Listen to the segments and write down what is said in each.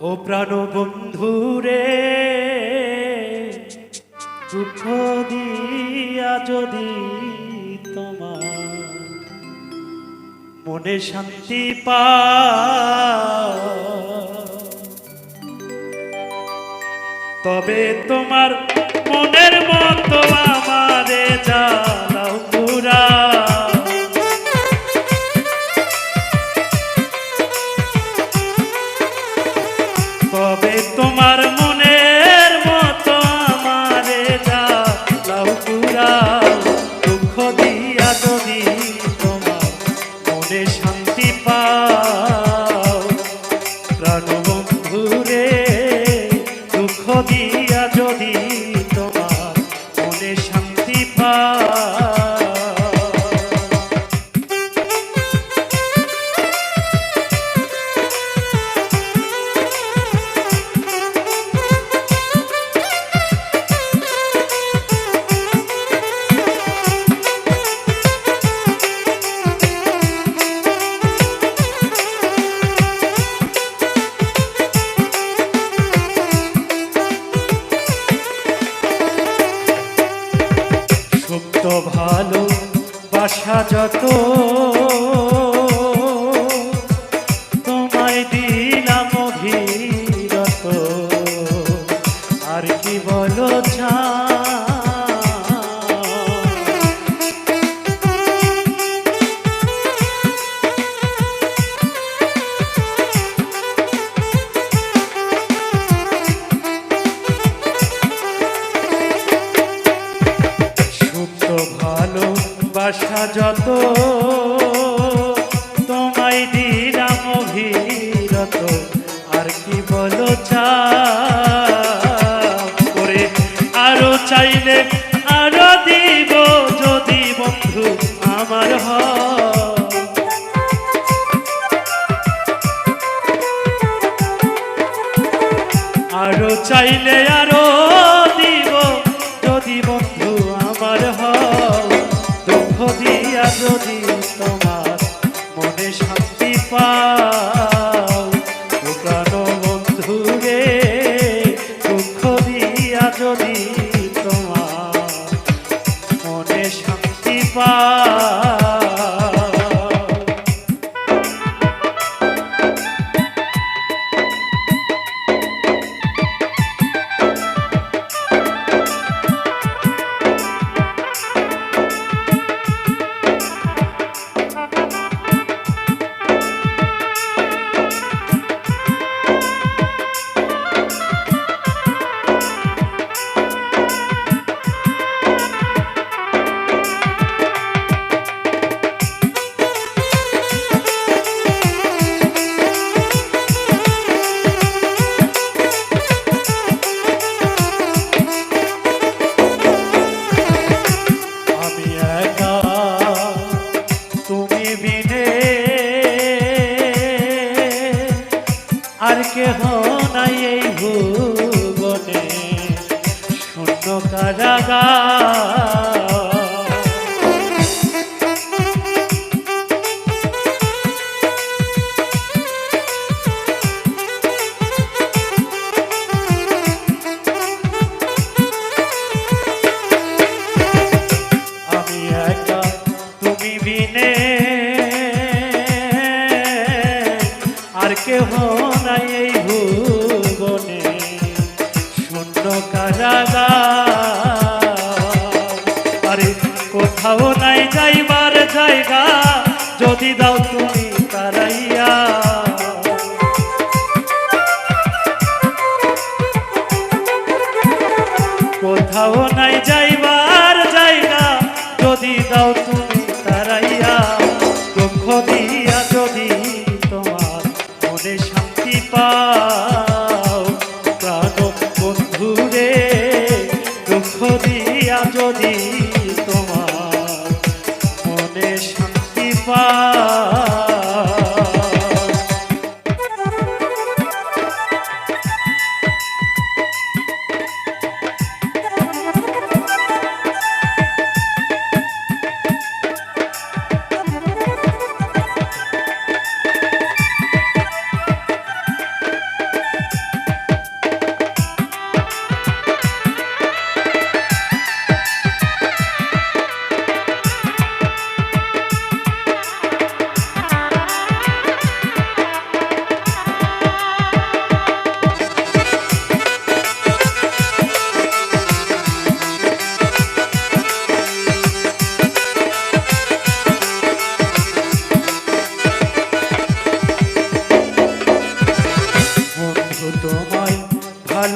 ও প্রাণ বন্ধু রে দুঃখ দিয়া যদি তোমার মনে শান্তি পা তবে তোমার মনের মতো আমারে যা tomar যত আচ্ছা যত তোমায় দিলাম অভিরত। আর কি বলো চা করে আরও চাইলে আরও দিব পা রাধা কোথাও নাই যাইবার জায়গা যদি দাও তুমি তারাইয়া, দুঃখ দিয়া যদি তোমার মনে শান্তি পা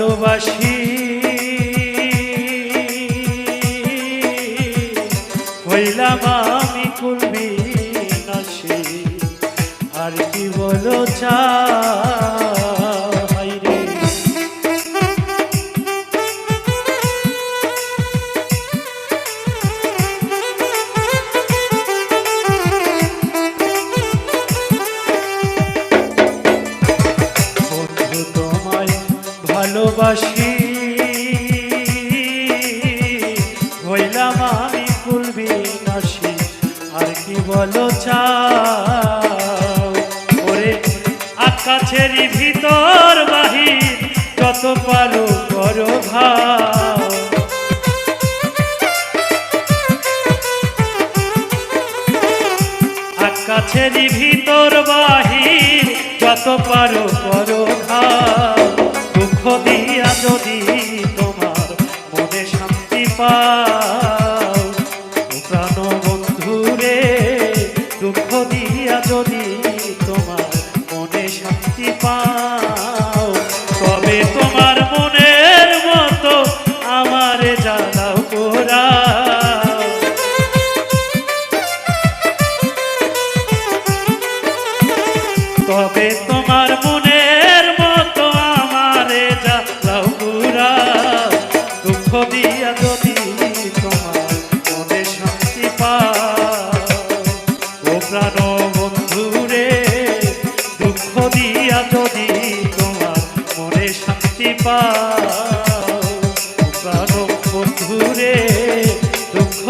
ভালোবাসি। হইলাম আমি কুলবি নাসি আর কি বলো চাই? ভালোবাসি। হইলাম আমি কুলবি নাসি আর কি বলো চাও? ওরে আকাশেরই ভিতর বাহির যত পারো করো ভাও। আকাশেরই ভিতর বাহির যত পারো করো খাও দুঃখ দিয়া যদি তোমার মনে শান্তি পাও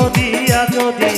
দিয়া যদি